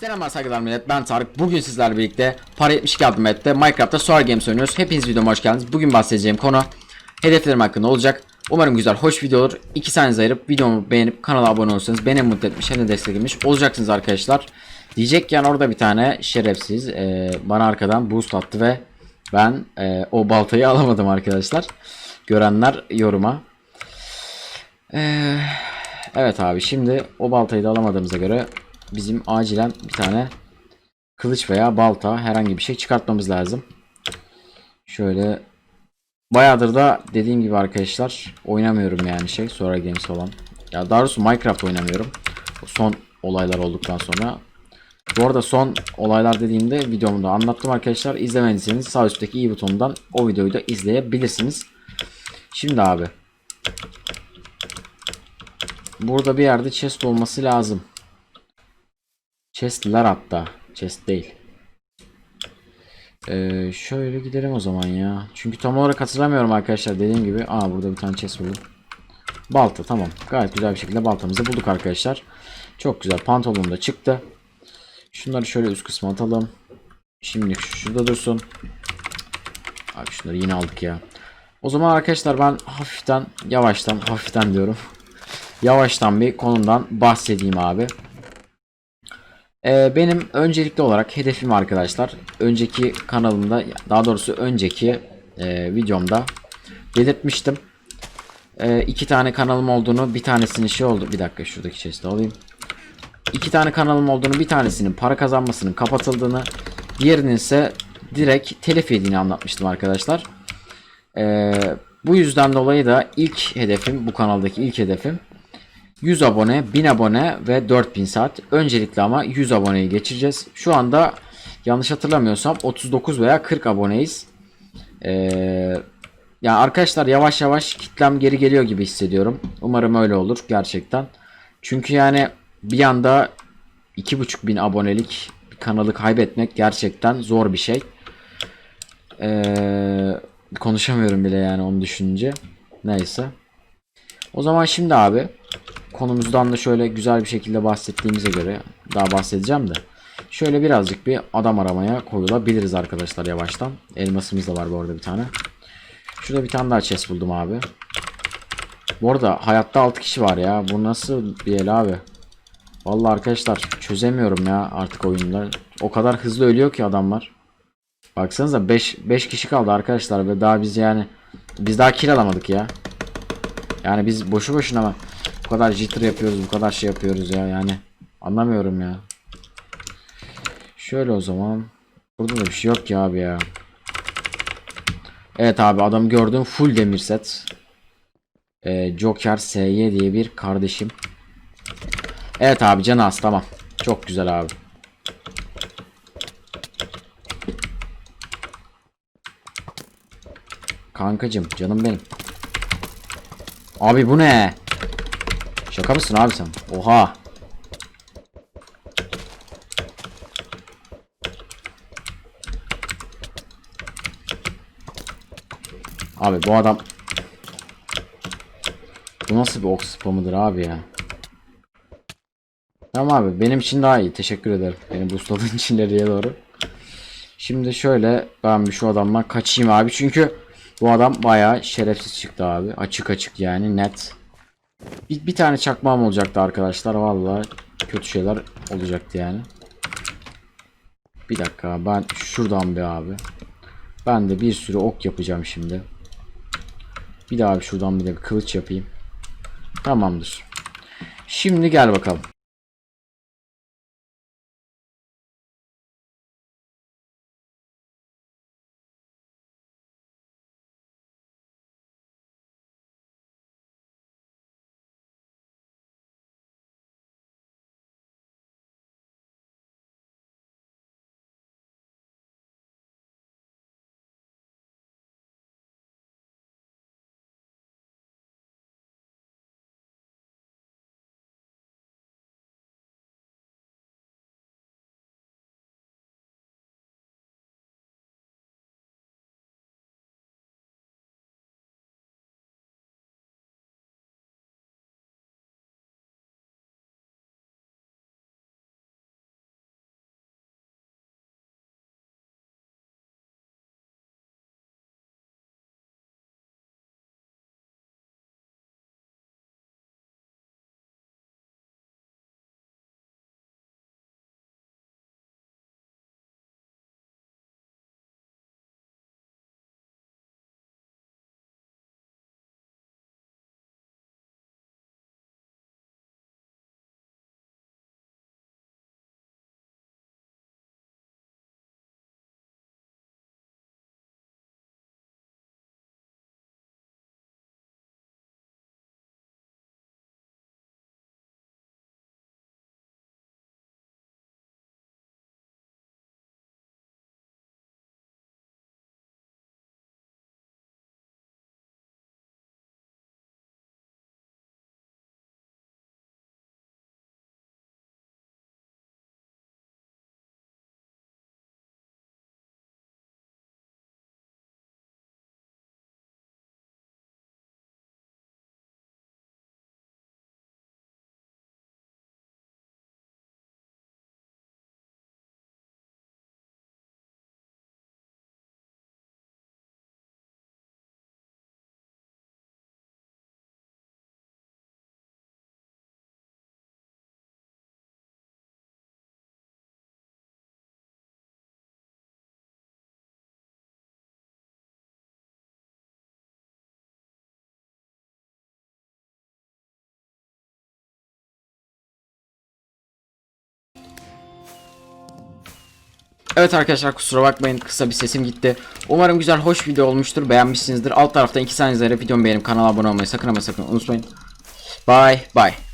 Selamlar saygılar millet. Ben Tarık. Bugün sizlerle birlikte para 72 adım ette Minecraft'ta Soar Games oynuyoruz. Hepiniz videoma hoş geldiniz. Bugün bahsedeceğim konu hedeflerim hakkında olacak. Umarım güzel hoş video olur. 2 saniye ayırıp videomu beğenip kanala abone olursanız beni mutlu etmiş hem de desteklemiş olacaksınız arkadaşlar. Diyecekken orada bir tane şerefsiz e, bana arkadan boost attı ve ben e, o baltayı alamadım arkadaşlar. Görenler yoruma. Eee Evet abi şimdi o baltayı da alamadığımıza göre bizim acilen bir tane kılıç veya balta herhangi bir şey çıkartmamız lazım. Şöyle bayağıdır da dediğim gibi arkadaşlar oynamıyorum yani şey sonra games falan. Ya daha doğrusu Minecraft oynamıyorum. Son olaylar olduktan sonra. Bu arada son olaylar dediğimde videomda anlattım arkadaşlar. İzlemediyseniz sağ üstteki i butonundan o videoyu da izleyebilirsiniz. Şimdi abi Burada bir yerde chest olması lazım. Chestler hatta. Chest değil. Ee, şöyle gidelim o zaman ya. Çünkü tam olarak hatırlamıyorum arkadaşlar. Dediğim gibi. Aa burada bir tane chest buldum. Balta tamam. Gayet güzel bir şekilde baltamızı bulduk arkadaşlar. Çok güzel. Pantolon da çıktı. Şunları şöyle üst kısma atalım. Şimdi şu şurada dursun. Abi şunları yine aldık ya. O zaman arkadaşlar ben hafiften yavaştan hafiften diyorum yavaştan bir konumdan bahsedeyim abi. Ee, benim öncelikli olarak hedefim arkadaşlar. Önceki kanalımda daha doğrusu önceki e, videomda belirtmiştim. E, iki tane kanalım olduğunu bir tanesinin şey oldu. Bir dakika şuradaki chest'i alayım. İki tane kanalım olduğunu bir tanesinin para kazanmasının kapatıldığını diğerinin ise direkt telif yediğini anlatmıştım arkadaşlar. E, bu yüzden dolayı da ilk hedefim bu kanaldaki ilk hedefim 100 abone, 1000 abone ve 4000 saat. Öncelikle ama 100 aboneyi geçeceğiz. Şu anda yanlış hatırlamıyorsam 39 veya 40 aboneyiz. Ee, yani arkadaşlar yavaş yavaş kitlem geri geliyor gibi hissediyorum. Umarım öyle olur gerçekten. Çünkü yani bir anda 2500 abonelik bir kanalı kaybetmek gerçekten zor bir şey. Ee, konuşamıyorum bile yani onu düşününce. Neyse. O zaman şimdi abi konumuzdan da şöyle güzel bir şekilde bahsettiğimize göre daha bahsedeceğim de şöyle birazcık bir adam aramaya koyulabiliriz arkadaşlar yavaştan. Elmasımız da var bu arada bir tane. Şurada bir tane daha chest buldum abi. Bu arada hayatta 6 kişi var ya. Bu nasıl bir el abi? Vallahi arkadaşlar çözemiyorum ya artık oyunda. O kadar hızlı ölüyor ki adamlar. Baksanıza 5 5 kişi kaldı arkadaşlar ve daha biz yani biz daha kill alamadık ya. Yani biz boşu boşuna kadar jitter yapıyoruz, bu kadar şey yapıyoruz ya yani. Anlamıyorum ya. Şöyle o zaman. Burada da bir şey yok ki abi ya. Evet abi adam gördüm full demir set. Ee, Joker SY diye bir kardeşim. Evet abi canı az tamam. Çok güzel abi. Kankacım canım benim. Abi bu ne? Şaka mısın abi sen? Oha. Abi bu adam Bu nasıl bir ok spamıdır abi ya? Tamam abi benim için daha iyi teşekkür ederim. Beni boostladığın için ileriye doğru. Şimdi şöyle ben bir şu adamdan kaçayım abi çünkü bu adam bayağı şerefsiz çıktı abi. Açık açık yani net. Bir, bir tane çakmağım olacaktı arkadaşlar. Vallahi kötü şeyler olacaktı yani. Bir dakika ben şuradan bir abi. Ben de bir sürü ok yapacağım şimdi. Bir daha bir şuradan bir de bir kılıç yapayım. Tamamdır. Şimdi gel bakalım. Evet arkadaşlar kusura bakmayın kısa bir sesim gitti. Umarım güzel hoş video olmuştur. Beğenmişsinizdir. Alt taraftan 2 saniye ayırıp videomu beğenip kanala abone olmayı sakın ama sakın unutmayın. Bye bye.